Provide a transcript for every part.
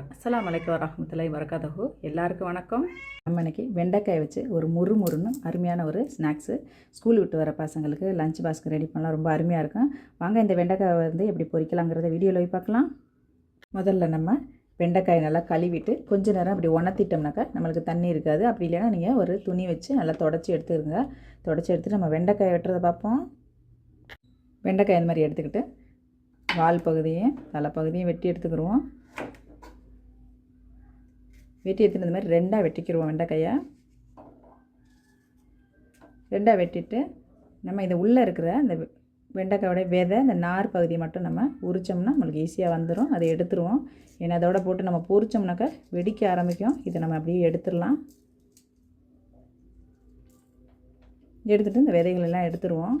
அஸ்லாம் வலைக்கம் வரமத்துலாய் வரகாதஹு எல்லாருக்கும் வணக்கம். நம்ம இன்னைக்கு வெண்டைக்காய் வச்சு ஒரு முறு முறுன்னு அருமையான ஒரு ஸ்நாக்ஸு. ஸ்கூல் விட்டு வர பசங்களுக்கு லஞ்ச் பாஸ்க்கு ரெடி பண்ணலாம். ரொம்ப அருமையாக இருக்கும். வாங்க இந்த வெண்டைக்காய் வந்து எப்படி பொரிக்கலாங்கிறத வீடியோவில் போய் பார்க்கலாம். முதல்ல நம்ம வெண்டைக்காய் நல்லா கழுவிட்டு கொஞ்ச நேரம் அப்படி உணர்த்திட்டோம்னாக்கா நம்மளுக்கு தண்ணி இருக்காது. அப்படி இல்லைன்னா நீங்கள் ஒரு துணி வச்சு நல்லா தொடச்சி எடுத்துருங்க. தொடச்சி எடுத்துட்டு நம்ம வெண்டைக்காய் வெட்டுறதை பார்ப்போம். வெண்டைக்காய் இந்த மாதிரி எடுத்துக்கிட்டு வால் பகுதியும் தலைப்பகுதியும் வெட்டி எடுத்துக்கிடுவோம். வெட்டி எடுத்துட்டு இந்த மாதிரி ரெண்டாக வெட்டிக்கிடுவோம் வெண்டைக்காயை. ரெண்டாக வெட்டிட்டு நம்ம இது உள்ளே இருக்கிற அந்த வெ- வெண்டைக்காயோட விதை இந்த நார் பகுதியை மட்டும் நம்ம உரிச்சோம்னா நம்மளுக்கு ஈஸியாக வந்துடும் அதை எடுத்துருவோம். ஏன்னா அதோட போட்டு நம்ம பொரிச்சோம்னாக்கா வெடிக்க ஆரம்பிக்கும். இதை நம்ம அப்படியே எடுத்துடலாம். எடுத்துகிட்டு இந்த விதைகளெல்லாம் எடுத்துருவோம்.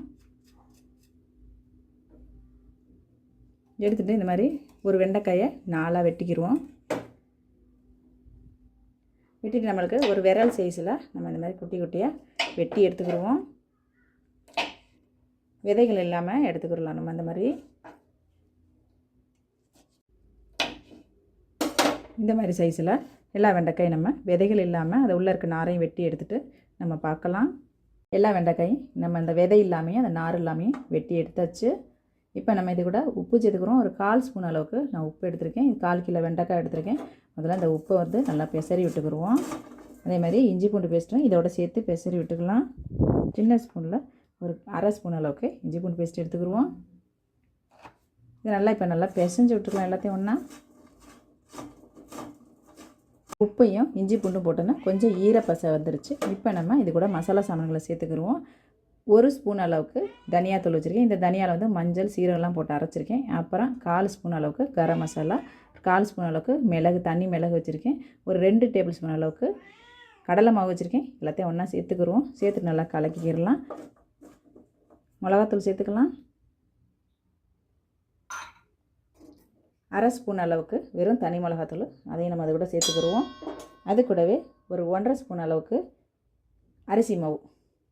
எடுத்துகிட்டு இந்த மாதிரி ஒரு வெண்டைக்காயை நாலாக வெட்டிக்கிடுவோம் வெட்டிட்டு நம்மளுக்கு ஒரு விரல் சைஸில் நம்ம இந்த மாதிரி குட்டி குட்டியாக வெட்டி எடுத்துக்கிடுவோம் விதைகள் இல்லாமல் எடுத்துக்கிடலாம். நம்ம இந்த மாதிரி இந்த மாதிரி சைஸில் எல்லா வெண்டைக்காயும் நம்ம விதைகள் இல்லாமல் அது உள்ளே இருக்க நாரையும் வெட்டி எடுத்துகிட்டு நம்ம பார்க்கலாம். எல்லா வெண்டைக்காயும் நம்ம அந்த விதை இல்லாமையும் அந்த நார் இல்லாமையும் வெட்டி எடுத்தாச்சு. இப்போ நம்ம இது கூட உப்பு சேர்த்துக்கிறோம். ஒரு கால் ஸ்பூன் அளவுக்கு நான் உப்பு எடுத்திருக்கேன். இது கால் கிலோ வெண்டைக்காய் எடுத்திருக்கேன். முதல்ல அந்த உப்பை வந்து நல்லா பெசரி விட்டுக்கிடுவோம் அதே மாதிரி இஞ்சி பூண்டு பேஸ்ட்டும் இதோட சேர்த்து பெசரி விட்டுக்கலாம். சின்ன ஸ்பூனில் ஒரு அரை ஸ்பூன் அளவுக்கு இஞ்சி பூண்டு பேஸ்ட் எடுத்துக்கிடுவோம் இது நல்லா இப்போ நல்லா பிசைஞ்சு விட்டுக்கலாம் எல்லாத்தையும் ஒன்றா உப்பையும் இஞ்சி பூண்டும் போட்டோன்னா கொஞ்சம் ஈரப்பசை வந்துருச்சு. இப்போ நம்ம இது கூட மசாலா சாமான்களை சேர்த்துக்கிடுவோம் ஒரு ஸ்பூன் அளவுக்கு தனியாத்தூள் வச்சுருக்கேன். இந்த தனியாவில் வந்து மஞ்சள் சீரகம்லாம் போட்டு அரைச்சிருக்கேன். அப்புறம் கால் ஸ்பூன் அளவுக்கு கரம் மசாலா கால் ஸ்பூன் அளவுக்கு மிளகு தண்ணி மிளகு வச்சுருக்கேன். ஒரு ரெண்டு டேபிள் ஸ்பூன் அளவுக்கு கடலை மாவு வச்சுருக்கேன். எல்லாத்தையும் ஒன்றா சேர்த்துக்கிருவோம். சேர்த்துட்டு நல்லா கலக்கிக்கிடலாம் மிளகாத்தூள் சேர்த்துக்கலாம். அரை ஸ்பூன் அளவுக்கு வெறும் தனி மிளகாத்தூள். அதையும் நம்ம அது கூட சேர்த்துக்கிடுவோம் அது கூடவே ஒரு ஒன்றரை ஸ்பூன் அளவுக்கு அரிசி மாவு.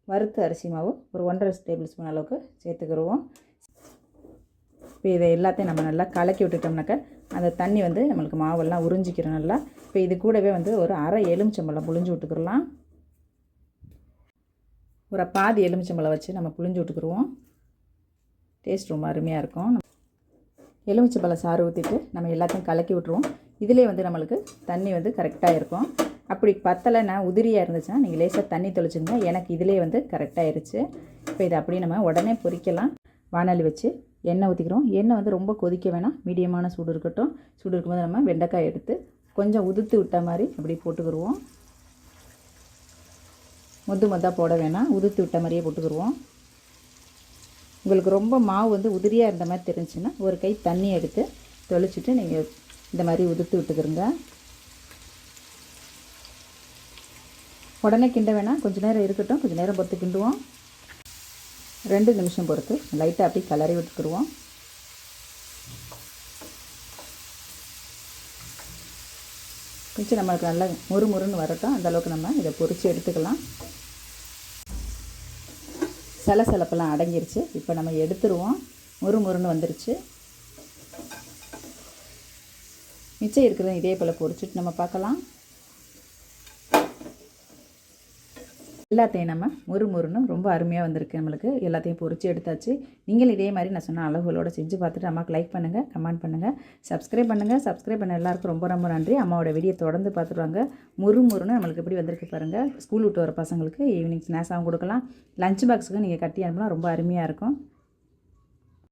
வறுத்த அரிசி மாவு ஒரு ஒன்றரை டேபிள் ஸ்பூன் அளவுக்கு சேர்த்துக்கிடுவோம் இப்போ இதை எல்லாத்தையும் நம்ம நல்லா கலக்கி விட்டுட்டோம்னாக்க அந்த தண்ணி வந்து நம்மளுக்கு மாவெல்லாம் உறிஞ்சிக்கிறோம் நல்லா இப்போ இது கூடவே வந்து ஒரு அரை எலுமிச்சம்பழம் புழிஞ்சு விட்டுக்கிறலாம் ஒரு பாதி எலுமிச்சம்பழம் வச்சு நம்ம புழிஞ்சு விட்டுக்குருவோம். டேஸ்ட் ரொம்ப அருமையாக இருக்கும். எலுமிச்சம்பழம் சாறு ஊற்றிட்டு நம்ம எல்லாத்தையும் கலக்கி விட்ருவோம் இதிலே வந்து நம்மளுக்கு தண்ணி வந்து கரெக்டாக இருக்கும். அப்படி பத்தலைன்னா உதிரியாக இருந்துச்சுன்னா நீங்கள் லேசாக தண்ணி தெளிச்சுங்க எனக்கு இதிலே வந்து கரெக்டாகிருச்சு இப்போ இதை அப்படியே நம்ம உடனே பொறிக்கலாம். வானொலி வச்சு எண்ணெய் ஊற்றிக்கிறோம் எண்ணெய் வந்து ரொம்ப கொதிக்க வேணாம். மீடியமான சூடு இருக்கட்டும். சூடு இருக்கும்போது நம்ம வெண்டைக்காய் எடுத்து கொஞ்சம் உதுத்து விட்ட மாதிரி அப்படி போட்டுக்கிடுவோம் மொத்து மொத்தாக போட வேணாம். உதுத்து விட்ட மாதிரியே போட்டுக்கிடுவோம் உங்களுக்கு ரொம்ப மாவு வந்து உதிரியாக இருந்த மாதிரி தெரிஞ்சுன்னா ஒரு கை தண்ணி எடுத்து தெளிச்சிட்டு நீங்கள் இந்த மாதிரி உதுத்து விட்டுக்கிறங்க உடனே கிண்ட வேணாம் கொஞ்சம் நேரம் இருக்கட்டும். கொஞ்சம் நேரம் பொறுத்து கிண்டுவோம். ரெண்டு நிமிஷம் பொறுத்து லைட்டாக அப்படி கிளறி விட்டுக்கிடுவோம் கொஞ்சம் நம்மளுக்கு நல்லா முறு முறுன்னு வரட்டும். அந்தளவுக்கு நம்ம இதை பொறிச்சு எடுத்துக்கலாம். சலசலப்பெல்லாம் அடங்கிருச்சு. இப்போ நம்ம எடுத்துருவோம். முறு முறுன்னு வந்துருச்சு. மிச்சம் இருக்கிறத இதே போல் பொறிச்சிட்டு நம்ம பார்க்கலாம். எல்லாத்தையும் நம்ம முறு முறுன்னு ரொம்ப அருமையாக வந்திருக்கு நம்மளுக்கு. எல்லாத்தையும் பொறிச்சு எடுத்தாச்சு. நீங்கள் இதே மாதிரி நான் சொன்ன அளவுகளோட செஞ்சு பார்த்துட்டு அம்மாவுக்கு லைக் பண்ணுங்கள் கமெண்ட் பண்ணுங்கள் சப்ஸ்கிரைப் பண்ணுங்கள் சப்ஸ்கிரைப் பண்ண எல்லாருக்கும் ரொம்ப ரொம்ப நன்றி. அம்மாவோட வீடியோ தொடர்ந்து பார்த்துருவாங்க. முறு முறுன்னு நம்மளுக்கு எப்படி வந்திருக்கு பாருங்கள் ஸ்கூல் விட்டு வர பசங்களுக்கு ஈவினிங் ஸ்நாக்ஸாகவும் கொடுக்கலாம். லஞ்ச் பாக்ஸுக்கு நீங்கள் கட்டி அனுப்பினா ரொம்ப அருமையாக இருக்கும்.